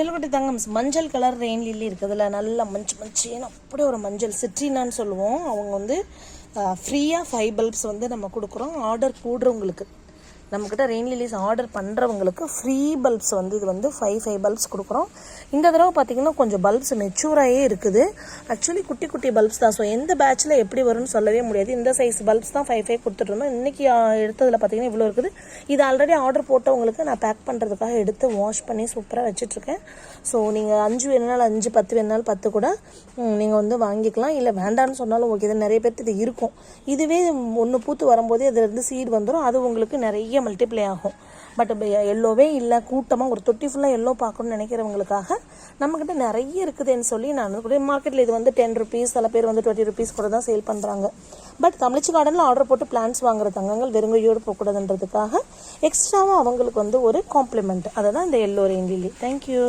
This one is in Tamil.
செல்லுக்குட்டி தங்கம் மஞ்சள் கலர் ரெயின் லில்லி இருக்குதுல்ல நல்லா மஞ்சள் மஞ்சேன்னு அப்படியே ஒரு மஞ்சள் சிட்ரினான்னு சொல்லுவோம். அவங்க வந்து ஃப்ரீயாக ஃபைவ் பல்ப்ஸ் வந்து நம்ம கொடுக்குறோம். ஆர்டர் போடுறவங்களுக்கு. நம்மக்கிட்ட ரெயின் லிலிஸ் ஆர்டர் பண்ணுறவங்களுக்கு ஃப்ரீ பல்ப்ஸ் வந்து இது வந்து ஃபைவ் ஃபைவ் பல்ப்ஸ் கொடுக்குறோம். இந்த தடவை பார்த்தீங்கன்னா கொஞ்சம் பல்ப்ஸ் மெச்சூராகவே இருக்குது. ஆக்சுவலி குட்டி குட்டி பல்ப்ஸ் தான். ஸோ எந்த பேட்ச்சில் எப்படி வரும்னு சொல்லவே முடியாது. இந்த சைஸ் பல்ப்ஸ் தான் ஃபைவ் ஃபைவ் கொடுத்துட்ருந்தோம் இன்றைக்கி எடுத்ததில் பார்த்தீங்கன்னா இவ்வளோ இருக்குது. இது ஆல்ரெடி ஆர்டர் போட்டவங்களுக்கு நான் பேக் பண்ணுறதுக்காக எடுத்து வாஷ் பண்ணி சூப்பராக வச்சுட்ருக்கேன். ஸோ நீங்கள் அஞ்சு வேணுனாலும் அஞ்சு பத்து வேணுனாலும் பத்து கூட நீங்கள் வந்து வாங்கிக்கலாம். இல்லை வேண்டாம்னு சொன்னாலும் ஓகே இது நிறைய பேர்த்து இது இருக்கும். இதுவே ஒன்று பூத்து வரும்போதே அதுலேருந்து சீடு வந்துடும் அது உங்களுக்கு நிறைய நிறைய மல்டிப்ளை ஆகும். பட் எல்லோவே இல்லை கூட்டமாக ஒரு தொட்டி ஃபுல்லாக எல்லோ பார்க்கணும்னு நினைக்கிறவங்களுக்காக நம்மக்கிட்ட நிறைய இருக்குதுன்னு சொல்லி நான் கூட மார்க்கெட்டில் இது வந்து டென் ருபீஸ் சில பேர் வந்து டுவெண்ட்டி ருபீஸ் கூட தான் சேல் பண்ணுறாங்க பட் தமிழ்ச்சி கார்டனில் ஆர்டர் போட்டு பிளான்ஸ் வாங்குற தங்கங்கள் வெறுங்கையோடு போகக்கூடாதுன்றதுக்காக எக்ஸ்ட்ராவாக அவங்களுக்கு வந்து ஒரு காம்ப்ளிமெண்ட் அதை தான் இந்த எல்லோ ரெயின் லில்லி தேங்க்யூ